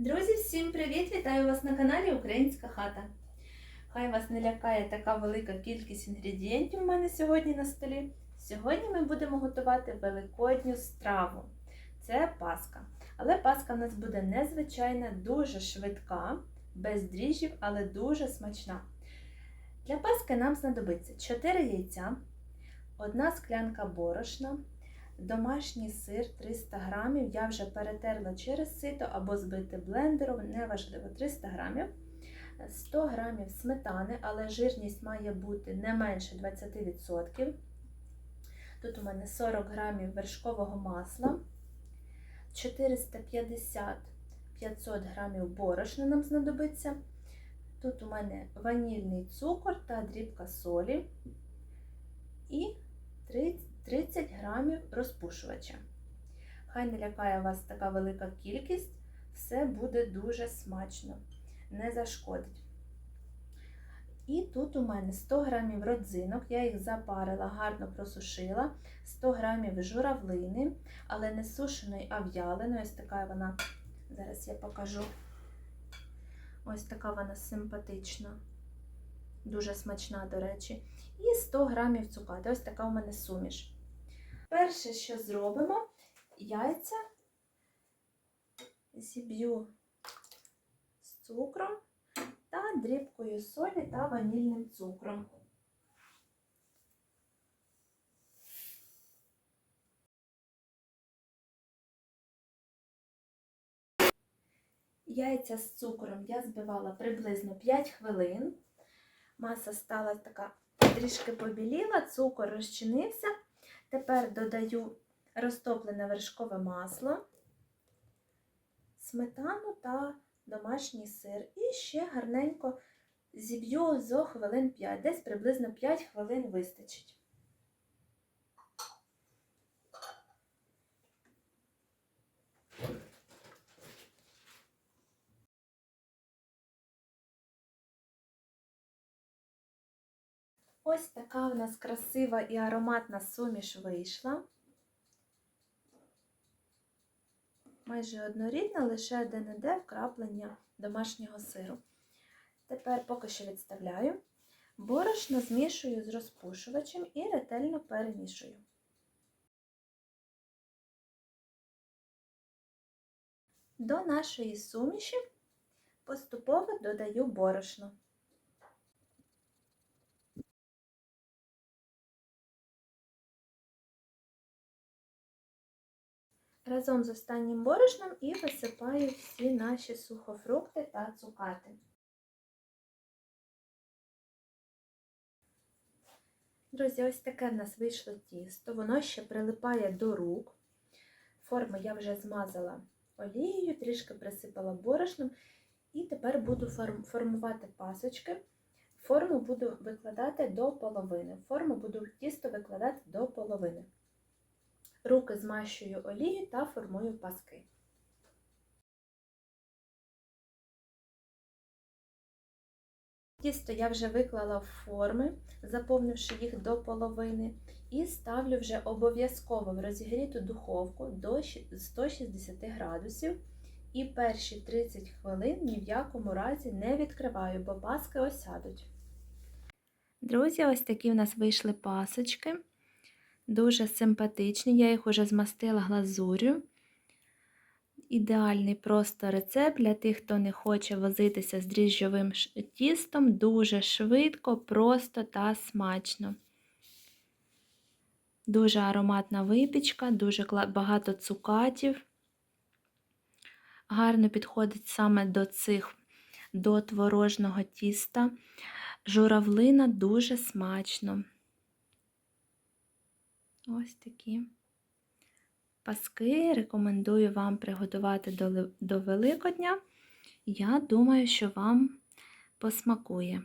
Друзі, всім привіт! Вітаю вас на каналі Українська хата. Хай вас не лякає така велика кількість інгредієнтів у мене сьогодні на столі. Сьогодні ми будемо готувати великодню страву. Це паска. Але паска в нас буде незвичайна, дуже швидка, без дріжджів, але дуже смачна. Для паски нам знадобиться 4 яйця, 1 склянка борошна, Домашній сир 300 грамів. Я вже перетерла через сито або збити блендером, неважливо, 300 грамів. 100 грамів сметани, але жирність має бути не менше 20%. Тут у мене 40 грамів вершкового масла, 450-500 грамів борошна нам знадобиться. Тут у мене ванільний цукор та дрібка солі і 30 30 грамів розпушувача. Хай не лякає вас така велика кількість, все буде дуже смачно, не зашкодить. І тут у мене 100 грамів родзинок, я їх запарила, гарно просушила, 100 грамів журавлини, але не сушеної, а в'яленої. Ось така вона, зараз я покажу. Ось така вона симпатична, дуже смачна, до речі. І 100 грамів цукати. Ось така у мене суміш. Перше, що зробимо, яйця зіб'ю з цукром та дрібкою солі та ванільним цукром. Яйця з цукром я збивала приблизно 5 хвилин. Маса стала така трішки побіліла, цукор розчинився. Тепер додаю розтоплене вершкове масло, сметану та домашній сир. І ще гарненько зіб'ю зо хвилин 5, десь приблизно 5 хвилин вистачить. Ось така у нас красива і ароматна суміш вийшла. Майже однорідна, лише де-не-де вкраплення домашнього сиру. Тепер поки що відставляю. Борошно змішую з розпушувачем і ретельно перемішую. До нашої суміші поступово додаю борошно. Разом з останнім борошном і висипаю всі наші сухофрукти та цукати. Друзі, ось таке в нас вийшло тісто, воно ще прилипає до рук. Форму я вже змазала олією, трішки присипала борошном, і тепер буду формувати пасочки. Форму буду викладати до половини. Форму буду тісто викладати до половини. Руки змащую олією та формую паски. Тісто я вже виклала в форми, заповнивши їх до половини, і ставлю вже обов'язково в розігріту духовку до 160 градусів. І перші 30 хвилин ні в якому разі не відкриваю, бо паски осядуть. Друзі, ось такі в нас вийшли пасочки. Дуже симпатичні, я їх уже змастила глазурю. Ідеальний просто рецепт для тих, хто не хоче возитися з дріжджовим тістом. Дуже швидко, просто та смачно. Дуже ароматна випічка, дуже багато цукатів. Гарно підходить саме до цих до творожного тіста. Журавлина дуже смачно. Ось такі паски рекомендую вам приготувати до, Великодня. Я думаю, що вам посмакує.